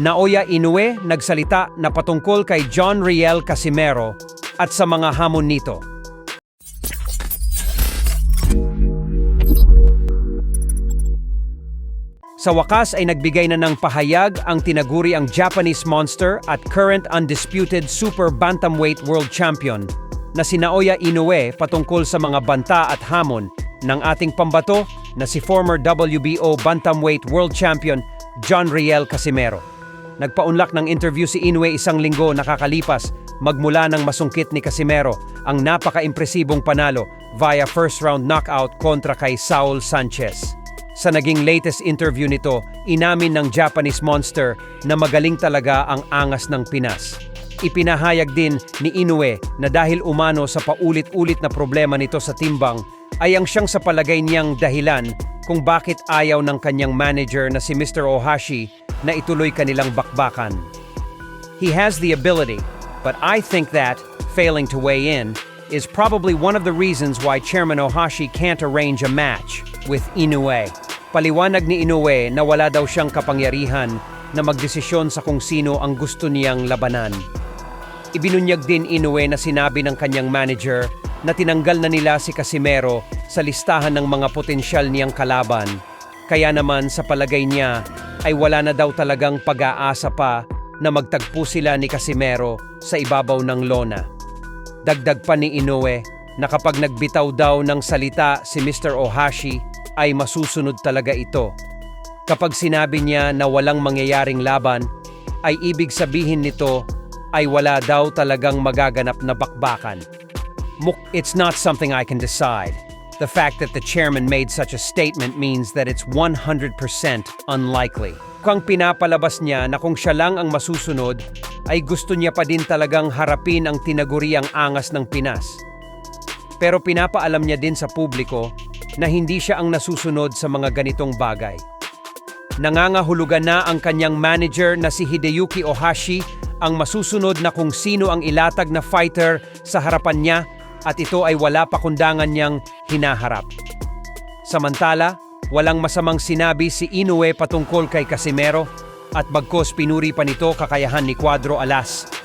Naoya Inoue nagsalita na patungkol kay John Riel Casimero at sa mga hamon nito. Sa wakas ay nagbigay na ng pahayag ang tinaguri ang Japanese Monster at current undisputed Super Bantamweight World Champion na si Naoya Inoue patungkol sa mga banta at hamon ng ating pambato na si former WBO Bantamweight World Champion John Riel Casimero. Nagpaunlak ng interview si Inoue isang linggo nakakalipas magmula ng masungkit ni Casimero ang napaka-impresibong panalo via first round knockout kontra kay Saul Sanchez. Sa naging latest interview nito, inamin ng Japanese Monster na magaling talaga ang angas ng Pinas. Ipinahayag din ni Inoue na dahil umano sa paulit-ulit na problema nito sa timbang, ay ang siyang sa palagay niyang dahilan kung bakit ayaw ng kanyang manager na si Mr. Ohashi na ituloy kanilang bakbakan. He has the ability, but I think that, failing to weigh in, is probably one of the reasons why Chairman Ohashi can't arrange a match with Inoue. Paliwanag ni Inoue na wala daw siyang kapangyarihan na magdesisyon sa kung sino ang gusto niyang labanan. Ibinunyag din Inoue na sinabi ng kanyang manager na tinanggal na nila si Casimero sa listahan ng mga potensyal niyang kalaban. Kaya naman sa palagay niya ay wala na daw talagang pag-aasa pa na magtagpo sila ni Casimero sa ibabaw ng lona. Dagdag pa ni Inoue na kapag nagbitaw daw ng salita si Mr. Ohashi ay masusunod talaga ito. Kapag sinabi niya na walang mangyayaring laban, ay ibig sabihin nito ay wala daw talagang magaganap na bakbakan. Muk, it's not something I can decide. The fact that the chairman made such a statement means that it's 100% unlikely. Kung pinapalabas niya na kung siya lang ang masusunod, ay gusto niya pa din talagang harapin ang tinaguriang angas ng Pinas. Pero pinapaalam niya din sa publiko na hindi siya ang nasusunod sa mga ganitong bagay. Nangangahulugan na ang kanyang manager na si Hideyuki Ohashi ang masusunod na kung sino ang ilatag na fighter sa harapan niya at ito ay wala pa kundangan niyang hinaharap. Samantala, walang masamang sinabi si Inoue patungkol kay Casimero at bagkos pinuri pa nito kakayahan ni Cuadro Alas